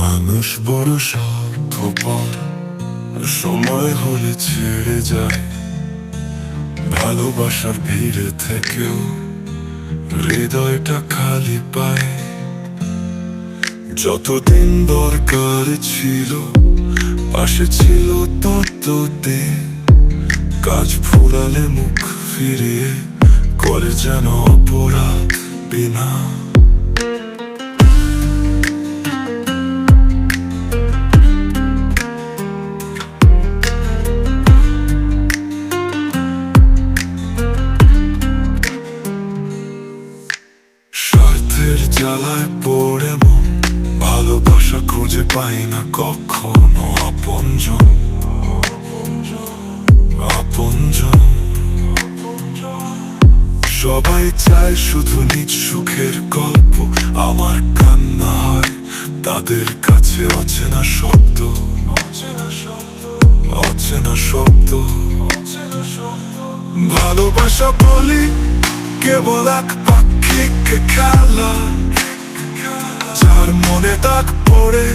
মানুষ বড় স্বার্থপর সময় হলে ছেড়ে যায়। ভালোবাসার ভিড়ে থেকেও হৃদয়টা খালি পায়। যতদিন দরকার ছিল, পাশে ছিল ততদিন। কাজ ফুরালে মুখ ফিরিয়ে, করে যেন অপরাধ বিনা। জ্বালায় পড়ে মন ভালোবাসা খুঁজে পাই না কখনো আপনজন। আপনজন। সবাই চায় শুধু নিজ সুখের গল্প, আমার কান্না হয়, তাদের কাছে অচেনা শব্দ। অচেনা শব্দ। ভালোবাসা বলি কেবল এক পাক্ষিক মনে দাগ পড়ে,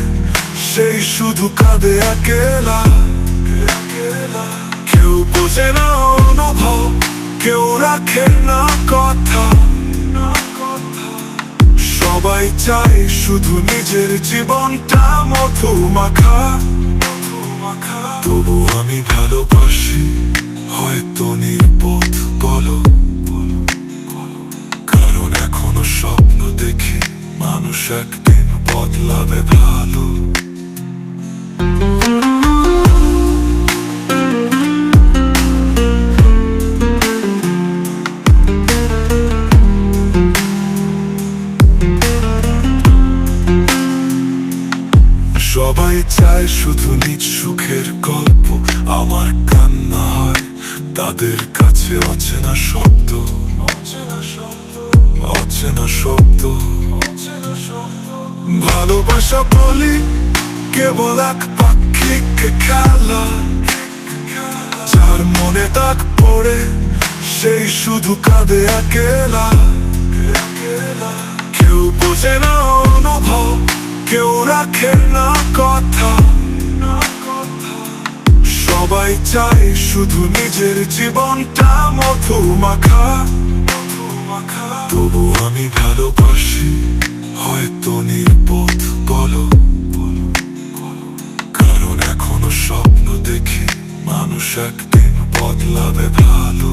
সেই শুধু কাঁদে একেলা। কেউ বোঝে না অনুভব, কেউ রাখে না কথা। সবাই চায় শুধু নিজের জীবনটা মধু মাখা তবু আমি ভালোবাসি, হয়তো নির্বোধ বলো। কারণ এখনও স্বপ্ন দেখি মানুষ একদিন বদলাবে ভালো সবাই চায় শুধু নিজ সুখের গল্প। আমার কান্না হয়, তাদের কাছে অচেনা শব্দ। অচেনা শব্দ। ভালোবাসা বলি কেবল এক পাক্ষিক খেলা। যার মনে দাগ পড়ে, সেই শুধু কাঁদে একেলা। কেউ বোঝে না অনুভব, কেউ রাখে না কথা। সবাই চায় শুধু নিজের জীবনটা মধু মাখা তবু আমি ভালোবাসি। হয়তো নির্বোধ, বলো। কারণ এখনও স্বপ্ন দেখি মানুষ একদিন বদলাবে ভালো।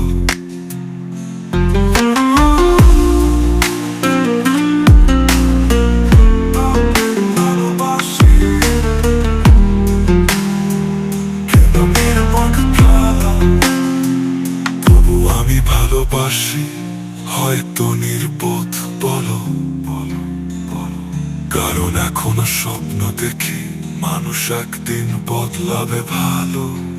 তবু আমি ভালোবাসি, হয়তো নির্বোধ, বলো। কারণ এখনও স্বপ্ন দেখি মানুষ একদিন বদলাবে ভালো।